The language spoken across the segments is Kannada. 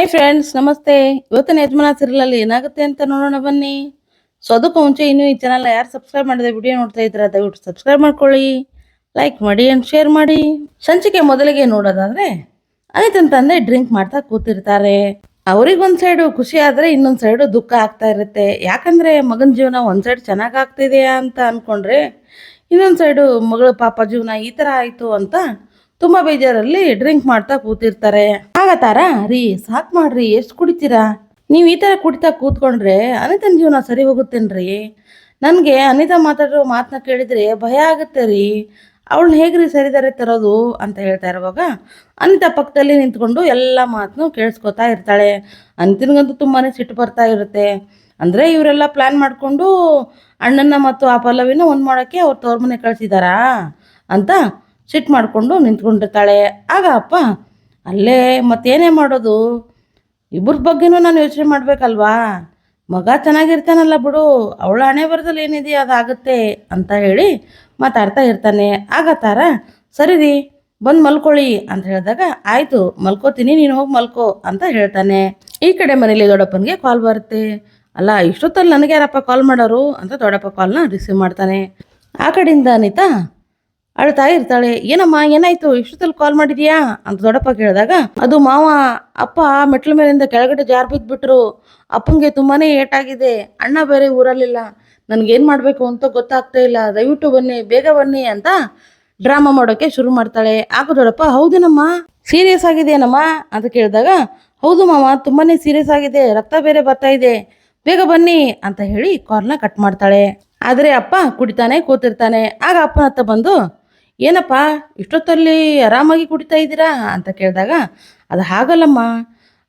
ಹಾಯ್ ಫ್ರೆಂಡ್ಸ್ ನಮಸ್ತೆ. ಇವತ್ತಿನ ಯಜಮಾನ ಅಲ್ಲಿ ಏನಾಗುತ್ತೆ ಅಂತ ನೋಡೋಣ ಬನ್ನಿ. ಸೊ ಅದಕ್ಕೂ ಮುಂಚೆ ಇನ್ನೂ ಈ ಚಾನಲ್ ಯಾರು ಸಬ್ಸ್ಕ್ರೈಬ್ ಮಾಡಿದೆ ವಿಡಿಯೋ ನೋಡ್ತಾ ಇದ್ದೀರಾ, ದಯವಿಟ್ಟು ಸಬ್ಸ್ಕ್ರೈಬ್ ಮಾಡ್ಕೊಳ್ಳಿ. ಲೈಕ್ ಮಾಡಿ ಅಂಡ್ ಶೇರ್ ಮಾಡಿ. ಸಂಚಿಕೆ ಮೊದಲಿಗೆ ನೋಡೋದಾದ್ರೆ, ಅನಿತನ್ ತಂದೆ ಡ್ರಿಂಕ್ ಮಾಡ್ತಾ ಕೂತಿರ್ತಾರೆ. ಅವ್ರಿಗೊಂದು ಸೈಡು ಖುಷಿ ಆದ್ರೆ ಇನ್ನೊಂದ್ ಸೈಡು ದುಃಖ ಆಗ್ತಾ ಇರುತ್ತೆ. ಯಾಕಂದ್ರೆ ಮಗನ ಜೀವನ ಒಂದ್ ಸೈಡ್ ಚೆನ್ನಾಗ್ ಆಗ್ತಿದೆಯಾ ಅಂತ ಅನ್ಕೊಂಡ್ರೆ, ಇನ್ನೊಂದ್ ಸೈಡು ಮಗಳ ಪಾಪ ಜೀವನ ಈ ತರ ಆಯ್ತು ಅಂತ ತುಂಬಾ ಬೇಜಾರಲ್ಲಿ ಡ್ರಿಂಕ್ ಮಾಡ್ತಾ ಕೂತಿರ್ತಾರೆ. ಆಗ ತಾರ ರೀ, ಸಾಕ್ ಮಾಡ್ರಿ, ಎಷ್ಟು ಕುಡಿತೀರಾ? ನೀವು ಈ ಥರ ಕುಡಿತಾ ಕೂತ್ಕೊಂಡ್ರೆ ಅನಿತನ ಜೀವನ ಸರಿ ಹೋಗುತ್ತೇನ್ರಿ? ನನಗೆ ಅನಿತಾ ಮಾತಾಡೋ ಮಾತನ್ನ ಕೇಳಿದರೆ ಭಯ ಆಗುತ್ತೆ ರೀ. ಅವಳನ್ನ ಹೇಗ್ರಿ ಸರಿದಾರೆ ತರೋದು ಅಂತ ಹೇಳ್ತಾ ಇರುವಾಗ ಅನಿತಾ ಪಕ್ಕದಲ್ಲಿ ನಿಂತ್ಕೊಂಡು ಎಲ್ಲ ಮಾತನ್ನು ಕೇಳಿಸ್ಕೊತಾ ಇರ್ತಾಳೆ. ಅನಿತನಿಗಂತೂ ತುಂಬಾ ಸಿಟ್ಟು ಬರ್ತಾ ಇರುತ್ತೆ. ಅಂದರೆ ಇವರೆಲ್ಲ ಪ್ಲ್ಯಾನ್ ಮಾಡಿಕೊಂಡು ಅಣ್ಣನ ಮತ್ತು ಆ ಪಲ್ಲವಿನ ಒಂದು ಮಾಡೋಕ್ಕೆ ಅವ್ರು ತವ್ರ ಮನೆ ಕಳಿಸಿದಾರಾ ಅಂತ ಸಿಟ್ಟು ಮಾಡಿಕೊಂಡು ನಿಂತ್ಕೊಂಡಿರ್ತಾಳೆ. ಆಗ ಅಪ್ಪ ಅಲ್ಲೇ ಮತ್ತೇನೇ ಮಾಡೋದು? ಇಬ್ಬರ ಬಗ್ಗೆನೂ ನಾನು ಯೋಚನೆ ಮಾಡಬೇಕಲ್ವಾ? ಮಗ ಚೆನ್ನಾಗಿರ್ತಾನಲ್ಲ ಬಿಡು, ಅವಳ ಹಣೆ ಬರದಲ್ಲಿ ಏನಿದೆ ಅದಾಗುತ್ತೆ ಅಂತ ಹೇಳಿ ಮಾತಾಡ್ತಾ ಇರ್ತಾನೆ. ಆಗತ್ತಾರ ತಾರ, ಸರಿ ರೀ ಬಂದು ಮಲ್ಕೊಳ್ಳಿ ಅಂತ ಹೇಳಿದಾಗ, ಆಯಿತು, ಮಲ್ಕೋತೀನಿ, ನೀನು ಹೋಗಿ ಮಲ್ಕೋ ಅಂತ ಹೇಳ್ತಾನೆ. ಈ ಕಡೆ ಮನೇಲಿ ದೊಡ್ಡಪ್ಪನಿಗೆ ಕಾಲ್ ಬರುತ್ತೆ. ಅಲ್ಲ, ಇಷ್ಟೊತ್ತಲ್ಲಿ ನನಗೆ ಯಾರಪ್ಪ ಕಾಲ್ ಮಾಡೋರು? ಅಂತ ದೊಡ್ಡಪ್ಪ ಕಾಲ್ನ ರಿಸೀವ್ ಮಾಡ್ತಾನೆ. ಆ ಕಡೆಯಿಂದ ಅನಿತಾ ಅಳ್ತಾ ಇರ್ತಾಳೆ, ಏನಮ್ಮ, ಏನಾಯ್ತು? ಇಷ್ಟೊತ್ತಲ್ಲಿ ಕಾಲ್ ಮಾಡಿದ್ಯಾ? ಅಂತ ದೊಡ್ಡಪ್ಪ ಕೇಳಿದಾಗ, ಅದು ಮಾವ, ಅಪ್ಪ ಮೆಟ್ಲ ಮೇಲಿಂದ ಕೆಳಗಡೆ ಜಾರ್ ಬಿದ್ದುಬಿಟ್ರು ಅಪ್ಪಂಗೆ ತುಂಬಾನೇ ಏಟಾಗಿದೆ. ಅಣ್ಣ ಬೇರೆ ಊರಲ್ಲಿಲ್ಲ. ನನ್ಗೇನ್ ಮಾಡಬೇಕು ಅಂತ ಗೊತ್ತಾಗ್ತಾ ಇಲ್ಲ. ದಯವಿಟ್ಟು ಬನ್ನಿ, ಬೇಗ ಬನ್ನಿ ಅಂತ ಡ್ರಾಮಾ ಮಾಡೋಕೆ ಶುರು ಮಾಡ್ತಾಳೆ. ಆಗ ದೊಡ್ಡಪ್ಪ, ಹೌದೇನಮ್ಮ? ಸೀರಿಯಸ್ ಆಗಿದೆಯೇನಮ್ಮ? ಅಂತ ಕೇಳಿದಾಗ, ಹೌದು ಮಾವ, ತುಂಬಾನೇ ಸೀರಿಯಸ್ ಆಗಿದೆ. ರಕ್ತ ಬೇರೆ ಬರ್ತಾ ಇದೆ. ಬೇಗ ಬನ್ನಿ ಅಂತ ಹೇಳಿ ಕಾಲ್ನ ಕಟ್ ಮಾಡ್ತಾಳೆ. ಆದರೆ ಅಪ್ಪ ಕುಡಿತಾನೆ, ಕೂತಿರ್ತಾನೆ. ಆಗ ಅಪ್ಪನ ಹತ್ತ ಬಂದು ಏನಪ್ಪ, ಇಷ್ಟೊತ್ತಲ್ಲಿ ಆರಾಮಾಗಿ ಕುಡಿತಾ ಇದ್ದೀರಾ ಅಂತ ಕೇಳಿದಾಗ, ಅದು ಹಾಗಲ್ಲಮ್ಮ.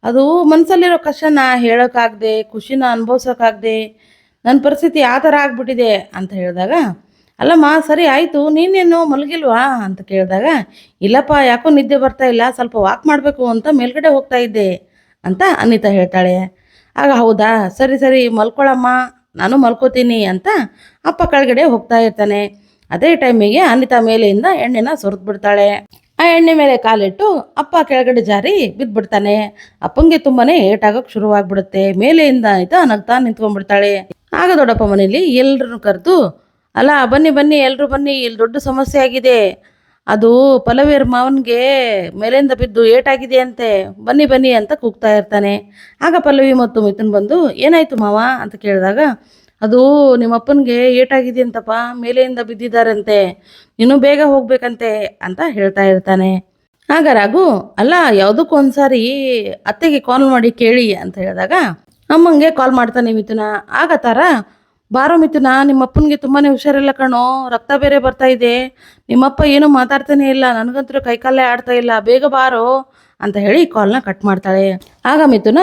ಅದು ಮನಸ್ಸಲ್ಲಿರೋ ಕಷ್ಟನ ಹೇಳೋಕ್ಕಾಗದೆ, ಖುಷಿನ ಅನುಭವಿಸೋಕ್ಕಾಗದೆ ನನ್ನ ಪರಿಸ್ಥಿತಿ ಆ ಥರ ಆಗಿಬಿಟ್ಟಿದೆ ಅಂತ ಹೇಳಿದಾಗ, ಅಲ್ಲಮ್ಮ, ಸರಿ ಆಯಿತು, ನೀನೇನು ಮಲಗಿಲ್ವಾ ಅಂತ ಕೇಳಿದಾಗ, ಇಲ್ಲಪ್ಪ, ಯಾಕೋ ನಿದ್ದೆ ಬರ್ತಾ ಇಲ್ಲ, ಸ್ವಲ್ಪ ವಾಕ್ ಮಾಡಬೇಕು ಅಂತ ಮೇಲ್ಗಡೆ ಹೋಗ್ತಾ ಇದ್ದೆ ಅಂತ ಅನಿತಾ ಹೇಳ್ತಾಳೆ. ಆಗ ಹೌದಾ, ಸರಿ ಸರಿ ಮಲ್ಕೊಳ್ಳಮ್ಮ ನಾನು ಮಲ್ಕೋತೀನಿ ಅಂತ ಅಪ್ಪ ಕೆಳಗಡೆ ಹೋಗ್ತಾ ಇರ್ತಾನೆ. ಅದೇ ಟೈಮಿಗೆ ಅನಿತಾ ಮೇಲೆಯಿಂದ ಎಣ್ಣೆನ ಸುರಿದು ಬಿಡ್ತಾಳೆ. ಆ ಎಣ್ಣೆ ಮೇಲೆ ಕಾಲಿಟ್ಟು ಅಪ್ಪ ಕೆಳಗಡೆ ಜಾರಿ ಬಿದ್ದ್ಬಿಡ್ತಾನೆ ಅಪ್ಪಂಗೆ ತುಂಬಾನೇ ಏಟಾಗೋಕೆ ಶುರುವಾಗ್ಬಿಡುತ್ತೆ. ಮೇಲೆಯಿಂದ ಅನಿತಾ ನಗ್ತಾ ನಿಂತ್ಕೊಂಡ್ಬಿಡ್ತಾಳೆ. ಆಗ ದೊಡ್ಡಪ್ಪ ಮನೇಲಿ ಎಲ್ಲರೂ ಕರೆದು, ಅಲ್ಲ, ಬನ್ನಿ ಬನ್ನಿ ಎಲ್ಲರೂ ಬನ್ನಿ, ಇಲ್ಲಿ ದೊಡ್ಡ ಸಮಸ್ಯೆ ಆಗಿದೆ. ಅದು ಪಲವೇರ್ ಮಾವನ್ಗೆ ಮೇಲಿಂದ ಬಿದ್ದು ಏಟಾಗಿದೆ ಅಂತೆ. ಬನ್ನಿ ಬನ್ನಿ ಅಂತ ಕೂಗ್ತಾ ಇರ್ತಾನೆ. ಆಗ ಪಲ್ಲವಿ ಮತ್ತು ಮಿಥುನ್ ಬಂದು, ಏನಾಯ್ತು ಮಾವ? ಅಂತ ಕೇಳಿದಾಗ ಅದು ನಿಮ್ಮಪ್ಪನಿಗೆ ಏಟಾಗಿದೆ ಅಂತಪ್ಪ ಮೇಲೆಯಿಂದ ಬಿದ್ದಿದ್ದಾರಂತೆ ನೀನು ಬೇಗ ಹೋಗ್ಬೇಕಂತೆ ಅಂತ ಹೇಳ್ತಾ ಇರ್ತಾನೆ. ಆಗ ರಾಘು, ಅಲ್ಲ, ಯಾವುದಕ್ಕೂ ಒಂದ್ಸಾರಿ ಅತ್ತೆಗೆ ಕಾಲ್ ಮಾಡಿ ಕೇಳಿ ಅಂತ ಹೇಳಿದಾಗ, ಅಮ್ಮಂಗೆ ಕಾಲ್ ಮಾಡ್ತಾನೆ ಮಿಥುನ. ಆಗ ತಾರ, ಬಾರೋ ಮಿಥುನ ನಿಮ್ಮ ಅಪ್ಪನಿಗೆ ತುಂಬಾನೇ ಹುಷಾರಿಲ್ಲ ಕಣೋ, ರಕ್ತ ಬೇರೆ ಬರ್ತಾ ಇದೆ. ನಿಮ್ಮಪ್ಪ ಏನೂ ಮಾತಾಡ್ತಾನೆ ಇಲ್ಲ, ನನಗಂತೂ ಕೈಕಾಲೇ ಆಡ್ತಾ ಇಲ್ಲ, ಬೇಗ ಬಾರೋ ಅಂತ ಹೇಳಿ ಕಾಲ್ನ ಕಟ್ ಮಾಡ್ತಾಳೆ. ಆಗ ಮಿಥುನ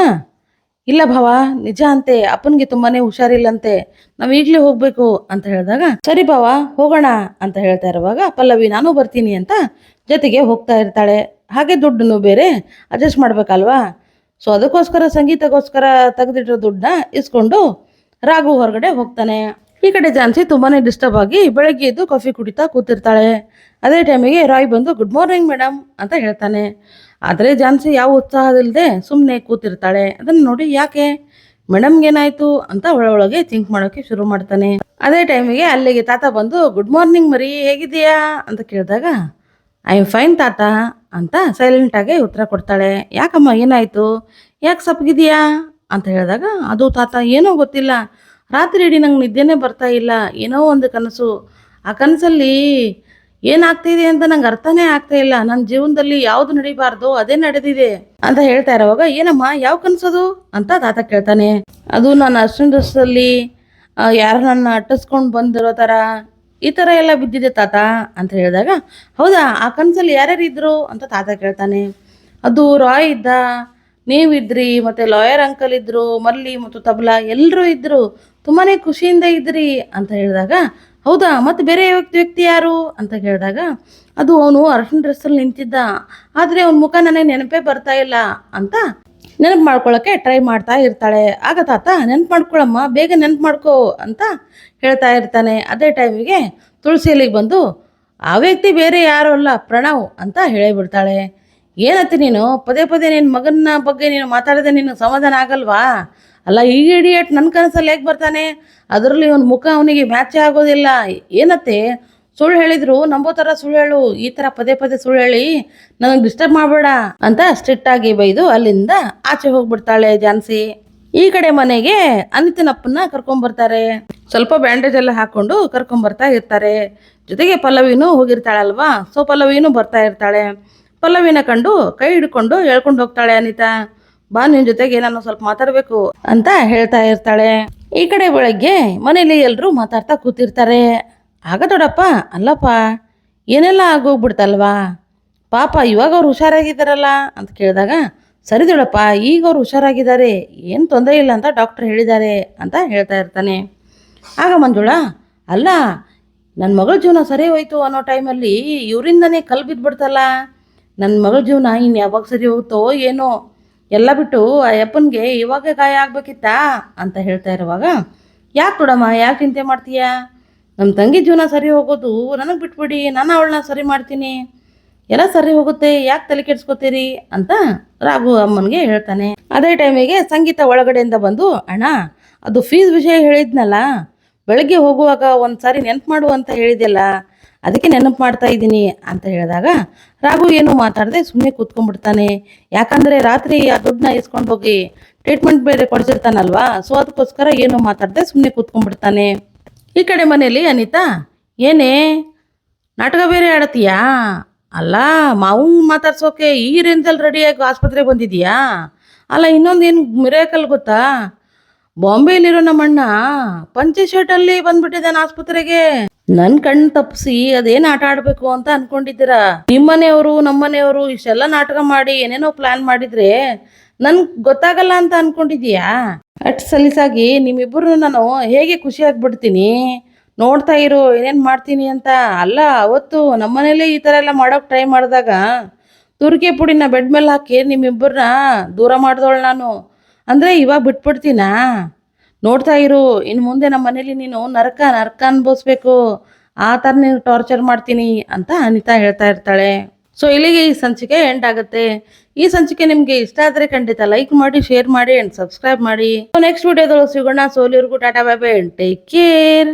ಇಲ್ಲ ಭಾವ, ನಿಜ ಅಂತೆ, ಅಪ್ಪನಿಗೆ ತುಂಬಾನೇ ಹುಷಾರಿಲ್ಲಂತೆ, ನಾವ್ ಈಗ್ಲೇ ಹೋಗ್ಬೇಕು ಅಂತ ಹೇಳಿದಾಗ, ಸರಿ ಭಾವ, ಹೋಗೋಣ ಅಂತ ಹೇಳ್ತಾ ಇರುವಾಗ ಪಲ್ಲವಿ, ನಾನು ಬರ್ತೀನಿ ಅಂತ ಜೊತೆಗೆ ಹೋಗ್ತಾ ಇರ್ತಾಳೆ. ಹಾಗೆ ದುಡ್ಡನ್ನು ಬೇರೆ ಅಡ್ಜಸ್ಟ್ ಮಾಡ್ಬೇಕಲ್ವಾ? ಸೊ ಅದಕ್ಕೋಸ್ಕರ, ಸಂಗೀತಕ್ಕೋಸ್ಕರ ತೆಗೆದಿಟ್ಟಿರೋ ದುಡ್ಡನ್ನ ಇಸ್ಕೊಂಡು ರಾಘು ಹೊರಗಡೆ ಹೋಗ್ತಾನೆ. ಈ ಕಡೆ ಜಾನ್ಸಿ ತುಂಬಾನೇ ಡಿಸ್ಟರ್ಬ್ ಆಗಿ ಬೆಳಗ್ಗೆ ಎದ್ದು ಕಾಫಿ ಕುಡಿತಾ ಕೂತಿರ್ತಾಳೆ. ಅದೇ ಟೈಮಿಗೆ ರಾಯ್ ಬಂದು ಗುಡ್ ಮಾರ್ನಿಂಗ್ ಮೇಡಮ್ ಅಂತ ಹೇಳ್ತಾನೆ. ಆದರೆ ಜಾನ್ಸಿ ಯಾವ ಉತ್ಸಾಹದಿಲ್ಲದೆ ಸುಮ್ಮನೆ ಕೂತಿರ್ತಾಳೆ. ಅದನ್ನು ನೋಡಿ ಯಾಕೆ? ಮೇಡಮ್ಗೆ ಏನಾಯ್ತು ಅಂತ ಒಳೊಳಗೆ ಥಿಂಕ್ ಮಾಡೋಕೆ ಶುರು ಮಾಡ್ತಾನೆ. ಅದೇ ಟೈಮಿಗೆ ಅಲ್ಲಿಗೆ ತಾತ ಬಂದು ಗುಡ್ ಮಾರ್ನಿಂಗ್ ಮರಿ ಹೇಗಿದೆಯಾ ಅಂತ ಕೇಳಿದಾಗ ಐ ಆಮ್ ಫೈನ್ ತಾತ ಅಂತ ಸೈಲೆಂಟಾಗಿ ಉತ್ತರ ಕೊಡ್ತಾಳೆ. ಯಾಕಮ್ಮ, ಏನಾಯಿತು? ಯಾಕೆ ಸಪ್ಪಗಿದೆಯಾ ಅಂತ ಹೇಳಿದಾಗ, ಅದು ತಾತ ಏನೋ ಗೊತ್ತಿಲ್ಲ. ರಾತ್ರಿ ಇಡೀ ನಂಗೆ ನಿದ್ದೆನೇ ಬರ್ತಾ ಇಲ್ಲ. ಏನೋ ಒಂದು ಕನಸು. ಆ ಕನಸಲ್ಲಿ ಏನಾಗ್ತಿದೆ ಅಂತ ನಂಗೆ ಅರ್ಥನೇ ಆಗ್ತಾ ಇಲ್ಲ. ನನ್ನ ಜೀವನದಲ್ಲಿ ಯಾವ್ದು ನಡಿಬಾರ್ದು ಅದೇ ನಡೆದಿದೆ ಅಂತ ಹೇಳ್ತಾ ಇರೋವಾಗ, ಏನಮ್ಮ, ಯಾವ ಕನಸದು ಅಂತ ತಾತ ಕೇಳ್ತಾನೆ. ಅದು ನಾನು ಡ್ರೆಸ್ಸಲ್ಲಿ ಯಾರು ನನ್ನ ಅಟ್ಟಿಸ್ಕೊಂಡು ಬಂದಿರೋ ಥರ ಈ ಥರ ಎಲ್ಲ ಬಿದ್ದಿದೆ ತಾತ ಅಂತ ಹೇಳಿದಾಗ, ಹೌದಾ, ಆ ಕನಸಲ್ಲಿ ಯಾರ್ಯಾರು ಇದ್ರು ಅಂತ ತಾತ ಕೇಳ್ತಾನೆ. ಅದು ರಾಯ್ ಇದ್ದ, ನೀವಿದ್ರಿ, ಮತ್ತೆ ಲಾಯರ್ ಅಂಕಲ್ ಇದ್ದರು ಮಲ್ಲಿ ಮತ್ತು ತಬಲಾ ಎಲ್ಲರೂ ಇದ್ದರು ತುಂಬಾನೇ ಖುಷಿಯಿಂದ ಇದ್ರಿ ಅಂತ ಹೇಳಿದಾಗ ಹೌದಾ? ಮತ್ತೆ ಬೇರೆ ವ್ಯಕ್ತಿ ವ್ಯಕ್ತಿ ಯಾರು? ಅಂತ ಕೇಳಿದಾಗ, ಅದು ಅವನು ಅರ್ಶಿನ ಡ್ರೆಸ್ಸಲ್ಲಿ ನಿಂತಿದ್ದ. ಆದರೆ ಅವನ ಮುಖ ನನಗೆ ನೆನಪೇ ಬರ್ತಾ ಇಲ್ಲ ಅಂತ ನೆನಪು ಮಾಡ್ಕೊಳ್ಳೋಕ್ಕೆ ಟ್ರೈ ಮಾಡ್ತಾ ಇರ್ತಾಳೆ. ಆಗ ತಾತ, ನೆನಪು ಮಾಡ್ಕೊಳಮ್ಮ ಬೇಗ ನೆನಪು ಮಾಡ್ಕೋ ಅಂತ ಹೇಳ್ತಾ ಇರ್ತಾನೆ. ಅದೇ ಟೈಮಿಗೆ ತುಳಸಿ ಎಲೆಗೆ ಬಂದು, ಆ ವ್ಯಕ್ತಿ ಬೇರೆ ಯಾರು ಅಲ್ಲ, ಪ್ರಣವ್ ಅಂತ ಹೇಳಿಬಿಡ್ತಾಳೆ ಏನತ್ತಿ ನೀನು? ಪದೇ ಪದೇ ನಿನ್ನ ಮಗನ ಬಗ್ಗೆ ನೀನು ಮಾತಾಡಿದ್ರೆ ನಿನ್ನ ಸಮಾಧಾನ ಆಗಲ್ವಾ? ಅಲ್ಲ, ಈ ಇಡಿಯೇಟ್ ನನ್ನ ಕನಸಲ್ಲಿ ಹೇಗೆ ಬರ್ತಾನೆ? ಅದರಲ್ಲಿ ಇವನ ಮುಖ ಅವನಿಗೆ ಮ್ಯಾಚೇ ಆಗೋದಿಲ್ಲ. ಏನತ್ತೆ? ಸುಳ್ಳು ಹೇಳಿದ್ರು, ನಂಬೋ ಥರ ಸುಳ್ಳು ಹೇಳು. ಈ ಥರ ಪದೇ ಪದೇ ಸುಳ್ಳು ಹೇಳಿ ನನಗೆ ಡಿಸ್ಟರ್ಬ್ ಮಾಡಬೇಡ ಅಂತ ಸ್ಟ್ರಿಕ್ಟಾಗಿ ಬೈದು ಅಲ್ಲಿಂದ ಆಚೆ ಹೋಗ್ಬಿಡ್ತಾಳೆ ಜಾನ್ಸಿ ಈ ಕಡೆ ಮನೆಗೆ ಅನಿತನಪ್ಪನ ಕರ್ಕೊಂಬರ್ತಾರೆ. ಸ್ವಲ್ಪ ಬ್ಯಾಂಡೇಜ್ ಎಲ್ಲ ಹಾಕೊಂಡು ಕರ್ಕೊಂಬರ್ತಾ ಇರ್ತಾರೆ. ಜೊತೆಗೆ ಪಲ್ಲವಿನೂ ಹೋಗಿರ್ತಾಳಲ್ವಾ? ಸೊ ಪಲ್ಲವಿನೂ ಬರ್ತಾ ಇರ್ತಾಳೆ. ಪಲ್ಲವಿನ ಕಂಡು ಕೈ ಹಿಡ್ಕೊಂಡು ಹೇಳ್ಕೊಂಡು ಹೋಗ್ತಾಳೆ ಅನಿತಾ. ಬಾ ನಿನ್ ಜೊತೆಗೆ ನಾನು ಸ್ವಲ್ಪ ಮಾತಾಡಬೇಕು ಅಂತ ಹೇಳ್ತಾ ಇರ್ತಾಳೆ. ಈ ಕಡೆ ಬೆಳಗ್ಗೆ ಮನೇಲಿ ಎಲ್ಲರೂ ಮಾತಾಡ್ತಾ ಕೂತಿರ್ತಾರೆ. ಆಗ ದೊಡ್ಡಪ್ಪ ಅಲ್ಲಪ್ಪ, ಏನೆಲ್ಲ ಆಗೋಗ್ಬಿಡ್ತಲ್ವಾ? ಪಾಪ ಇವಾಗ ಅವ್ರು ಹುಷಾರಾಗಿದ್ದಾರಲ್ಲ ಅಂತ ಕೇಳಿದಾಗ, ಸರಿ ದೊಡ್ಡಪ್ಪ ಈಗ ಅವ್ರು ಹುಷಾರಾಗಿದ್ದಾರೆ, ಏನು ತೊಂದರೆ ಇಲ್ಲ ಅಂತ ಡಾಕ್ಟರ್ ಹೇಳಿದ್ದಾರೆ ಅಂತ ಹೇಳ್ತಾ ಇರ್ತಾನೆ. ಆಗ ಮಂಜುಳ, ಅಲ್ಲ ನನ್ನ ಮಗಳ ಜೀವನ ಸರಿ ಹೋಯ್ತು ಅನ್ನೋ ಟೈಮಲ್ಲಿ ಇವರಿಂದನೇ ಕಲ್ ಬಿದ್ದುಬಿಡ್ತಲ್ಲ ನನ್ನ ಮಗಳ ಜೀವನ ಇನ್ನು ಯಾವಾಗ ಸರಿ ಹೋಗುತ್ತೋ ಏನೋ ಎಲ್ಲ ಬಿಟ್ಟು ಆ ಅಪ್ಪನಿಗೆ ಇವಾಗ ಗಾಯ ಆಗ್ಬೇಕಿತ್ತಾ ಅಂತ ಹೇಳ್ತಾ ಇರುವಾಗ, ಯಾಕೆ ಕೊಡಮ್ಮ ಯಾಕೆ ಚಿಂತೆ ಮಾಡ್ತೀಯಾ? ನಮ್ಮ ತಂಗಿ ಜೀವನ ಸರಿ ಹೋಗೋದು ನನಗೆ ಬಿಟ್ಬಿಡಿ, ನಾನು ಅವಳನ್ನ ಸರಿ ಮಾಡ್ತೀನಿ. ಎಲ್ಲ ಸರಿ ಹೋಗುತ್ತೆ, ಯಾಕೆ ತಲೆ ಕೆಡ್ಸ್ಕೊತೀರಿ? ಅಂತ ರಾಘು ಅಮ್ಮನಿಗೆ ಹೇಳ್ತಾನೆ. ಅದೇ ಟೈಮಿಗೆ ಸಂಗೀತ ಒಳಗಡೆಯಿಂದ ಬಂದು, ಅಣ್ಣ, ಅದು ಫೀಸ್ ವಿಷಯ ಹೇಳಿದ್ನಲ್ಲ, ಬೆಳಗ್ಗೆ ಹೋಗುವಾಗ ಒಂದು ಸಾರಿ ನೆನಪು ಮಾಡು ಅಂತ ಹೇಳಿದೆಲ್ಲ ಅದಕ್ಕೆ ನೆನಪು ಮಾಡ್ತಾ ಇದ್ದೀನಿ ಅಂತ ಹೇಳಿದಾಗ, ರಾಘು ಏನು ಮಾತಾಡದೆ ಸುಮ್ಮನೆ ಕೂತ್ಕೊಂಡ್ಬಿಡ್ತಾನೆ. ಯಾಕಂದರೆ ರಾತ್ರಿ ಆ ದುಡ್ಡನ್ನ ಇಸ್ಕೊಂಡು ಹೋಗಿ ಟ್ರೀಟ್ಮೆಂಟ್ ಬೇರೆ ಕೊಡಿಸಿರ್ತಾನಲ್ವಾ? ಸೊ ಅದಕ್ಕೋಸ್ಕರ ಏನು ಮಾತಾಡದೆ ಸುಮ್ಮನೆ ಕೂತ್ಕೊಂಡ್ಬಿಡ್ತಾನೆ. ಈ ಕಡೆ ಮನೇಲಿ ಅನಿತಾ, ಏನೇ? ನಾಟಕ ಬೇರೆ ಆಡತೀಯಾ ಅಲ್ಲ, ಮಾವು ಮಾತಾಡ್ಸೋಕೆ ಈ ರೇಂಜಲ್ಲಿ ರೆಡಿಯಾಗಿ ಆಸ್ಪತ್ರೆಗೆ ಬಂದಿದೀಯಾ ಅಲ್ಲ ಇನ್ನೊಂದೇನು ಮಿರಾಕಲ್ ಗೊತ್ತಾ? ಬಾಂಬೆಯಲ್ಲಿರೋ ನಮ್ಮಣ್ಣ ಪಂಚೆ ಶರ್ಟಲ್ಲಿ ಬಂದ್ಬಿಟ್ಟಿದ್ದಾನೆ ಆಸ್ಪತ್ರೆಗೆ. ನನ್ ಕಣ್ ತಪ್ಪಿಸಿ ಅದೇನ್ ಆಟ ಆಡ್ಬೇಕು ಅಂತ ಅನ್ಕೊಂಡಿದ್ದೀರಾ? ನಿಮ್ಮನೆಯವರು, ನಮ್ಮನೆಯವರು ಇಷ್ಟೆಲ್ಲ ನಾಟಕ ಮಾಡಿ ಏನೇನೋ ಪ್ಲಾನ್ ಮಾಡಿದ್ರೆ ನನ್ ಗೊತ್ತಾಗಲ್ಲ ಅಂತ ಅನ್ಕೊಂಡಿದ್ಯಾ ಅಟ್ ಸಲೀಸಾಗಿ ನಿಮ್ಮಿಬ್ಬರು ನಾನು ಹೇಗೆ ಖುಷಿ ಆಗ್ಬಿಡ್ತೀನಿ ನೋಡ್ತಾ ಇರು, ಏನೇನ್ ಮಾಡ್ತೀನಿ ಅಂತ. ಅಲ್ಲ, ಅವತ್ತು ನಮ್ಮನೇಲೇ ಈ ಥರ ಎಲ್ಲ ಮಾಡೋಕೆ ಟ್ರೈ ಮಾಡಿದಾಗ ತುರ್ಕೆ ಪುಡಿನ ಬೆಡ್ ಮೇಲೆ ಹಾಕಿ ನಿಮ್ಮಿಬ್ಬರನ್ನ ದೂರ ಮಾಡ್ದವಳು ನಾನು. ಅಂದರೆ ಇವಾಗ ಬಿಟ್ಬಿಡ್ತೀನಾ? ನೋಡ್ತಾ ಇರು ಇನ್ನು ಮುಂದೆ ನಮ್ಮ ಮನೇಲಿ ನೀನು ನರಕ ನರಕ ಅನ್ಭವಿಸ್ಬೇಕು. ಆ ಥರ ನೀನು ಟಾರ್ಚರ್ ಮಾಡ್ತೀನಿ ಅಂತ ಅನಿತಾ ಹೇಳ್ತಾ ಇರ್ತಾಳೆ. ಸೊ ಇಲ್ಲಿಗೆ ಈ ಸಂಚಿಕೆ ಎಂಡ್ ಆಗುತ್ತೆ. ಈ ಸಂಚಿಕೆ ನಿಮಗೆ ಇಷ್ಟ ಆದರೆ ಖಂಡಿತ ಲೈಕ್ ಮಾಡಿ ಶೇರ್ ಮಾಡಿ ಆ್ಯಂಡ್ ಸಬ್ಸ್ಕ್ರೈಬ್ ಮಾಡಿ. ನೆಕ್ಸ್ಟ್ ವಿಡಿಯೋದೊಳಗೆ ಸಿಗೋಣ. ಸೋಲಿವ್ರಿಗೂ tata bye bye take care